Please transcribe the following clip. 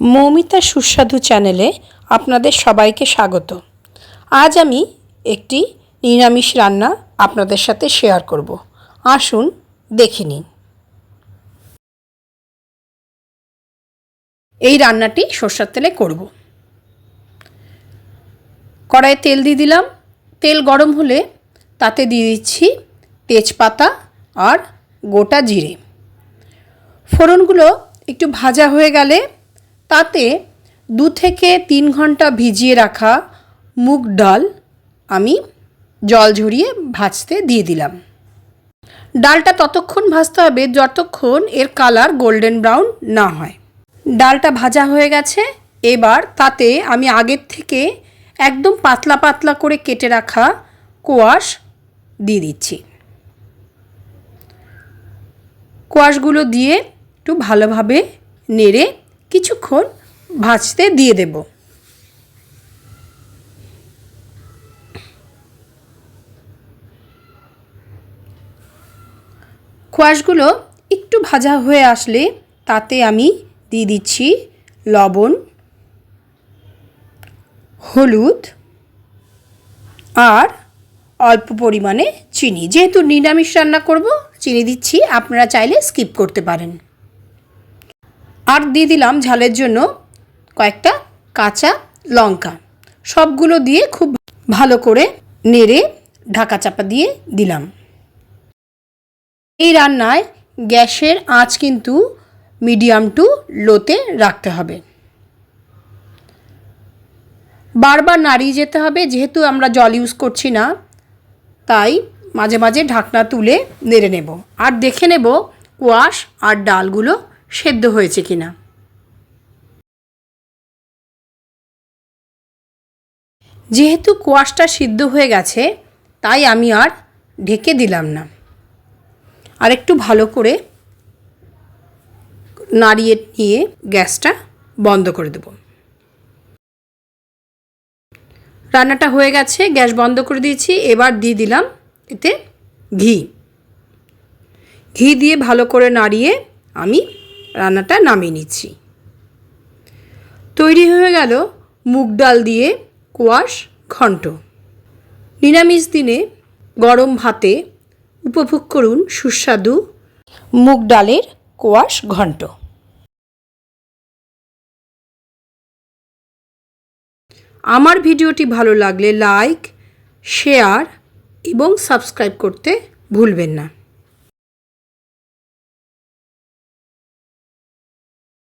মৌমিতা সুস্বাদু চ্যানেলে আপনাদের সবাইকে স্বাগত। আজ আমি একটি নিরামিষ রান্না আপনাদের সাথে শেয়ার করব। আসুন দেখে নিন। এই রান্নাটি সর্ষার তেলে করব। কড়াইয়ে তেল দিয়ে দিলাম। তেল গরম হলে তাতে দিয়ে দিচ্ছি তেজপাতা আর গোটা জিরে। ফোড়নগুলো একটু ভাজা হয়ে গেলে তাতে দু থেকে তিন ঘণ্টা ভিজিয়ে রাখা মুগ ডাল আমি জল ঝরিয়ে ভাজতে দিয়ে দিলাম। ডালটা ততক্ষণ ভাজতে হবে যতক্ষণ এর কালার গোল্ডেন ব্রাউন না হয়। ডালটা ভাজা হয়ে গেছে। এবার তাতে আমি আগের থেকে একদম পাতলা পাতলা করে কেটে রাখা কোয়াশ দিয়ে দিচ্ছি। কোয়াশগুলো দিয়ে একটু ভালোভাবে নেড়ে কিছুক্ষণ ভাজতে দিয়ে দেব। কোয়াশগুলো একটু ভাজা হয়ে আসলে তাতে আমি দিয়ে দিচ্ছি লবণ, হলুদ আর অল্প পরিমাণে চিনি। যেহেতু নিরামিষ রান্না করব, চিনি দিচ্ছি, আপনারা চাইলে স্কিপ করতে পারেন। আর দিয়ে দিলাম ঝালের জন্য কয়েকটা কাঁচা লঙ্কা। সবগুলো দিয়ে খুব ভালো করে নেড়ে ঢাকা চাপা দিয়ে দিলাম। এই রান্নায় গ্যাসের আঁচ কিন্তু মিডিয়াম টু লোতে রাখতে হবে। বারবার নাড়িয়ে যেতে হবে, যেহেতু আমরা জল ইউজ করছি না, তাই মাঝে মাঝে ঢাকনা তুলে নেড়ে নেব। আর দেখে নেব কোয়াশ আর ডালগুলো সেদ্ধ হয়েছে কিনা। যেহেতু কোয়াশটা সিদ্ধ হয়ে গেছে, তাই আমি আর ঢেকে দিলাম না। আর একটু ভালো করে নাড়িয়ে নিয়ে গ্যাসটা বন্ধ করে দেব। রান্নাটা হয়ে গেছে, গ্যাস বন্ধ করে দিয়েছি, এবার দিয়ে দিলাম এতে ঘি। ঘি দিয়ে ভালো করে নাড়িয়ে আমি রান্নাটা নামিয়ে নিচ্ছি। তৈরি হয়ে গেল মুগ ডাল দিয়ে কোয়াশ ঘন্ট। নিরামিষ দিনে গরম ভাতে উপভোগ করুন সুস্বাদু মুগ ডালের কোয়াশ ঘন্ট। আমার ভিডিওটি ভালো লাগলে লাইক, শেয়ার এবং সাবস্ক্রাইব করতে ভুলবেন না।